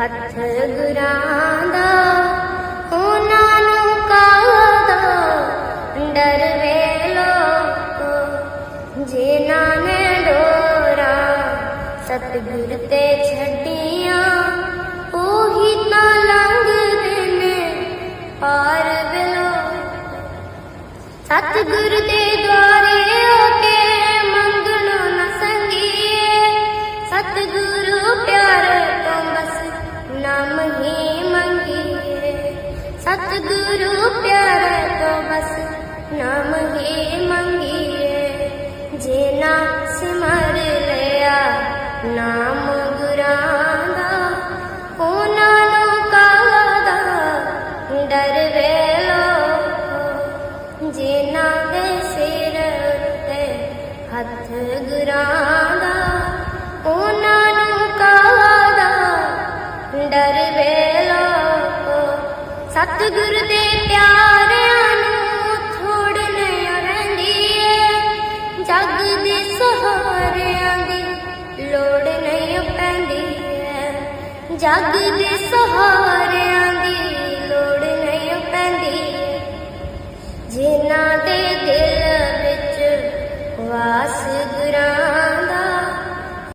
ਹੱਥ ਗੁਰਾਂ ਦਾ ਉਹਨਾਂ ਨੂੰ ਕਾਹਦਾ ਡਰ ਵੇ ਲੋਕੋ? ਜੇ ਨਾਨੇ ਡੋਰਾ ਸਤਿਗੁਰ ਤੇ ਛੱਡੀਆਂ, ਉਹੀ ਤਾਂ ਲੰਘਦੇ ਨੇ ਪਾਰ ਬਿਲੋ। ਸਤਿਗੁਰ ਦੇ ਦੁਆਰੇ ਹੋ ਕੇ ਮੰਗਣੋ ਨਾ ਸੰਗੀਏ, ਸਤਿਗੁਰੂ ਨਾਮ ਹੀ ਮੰਗੀਏ। ਸਤਿਗੁਰੂ ਪਿਆਰੇ ਤੋਂ ਬਸ ਨਾਮ ਹੀ ਮੰਗੀਏ। ਜੇ ਨਾ ਸਿਮਰ ਲਿਆ, ਨਾਮ ਸਤਿਗੁਰ ਦੇ ਪਿਆਰਿਆਂ ਨੂੰ ਥੋੜ ਨਹੀਂ ਰਹਿੰਦੀ ਏ ਜਗ ਦੇ ਸਹਾਰਿਆਂ ਦੀ ਲੋੜ ਨਹੀਂ ਪੈਂਦੀ ਏ ਜਗ ਦੇ ਸਹਾਰਿਆਂ ਦੀ ਲੋੜ ਨਹੀਂ ਪੈਂਦੀ। ਜਿਨ੍ਹਾਂ ਦੇ ਦਿਲ ਵਿੱਚ ਵਾਸ ਗੁਰਾਂ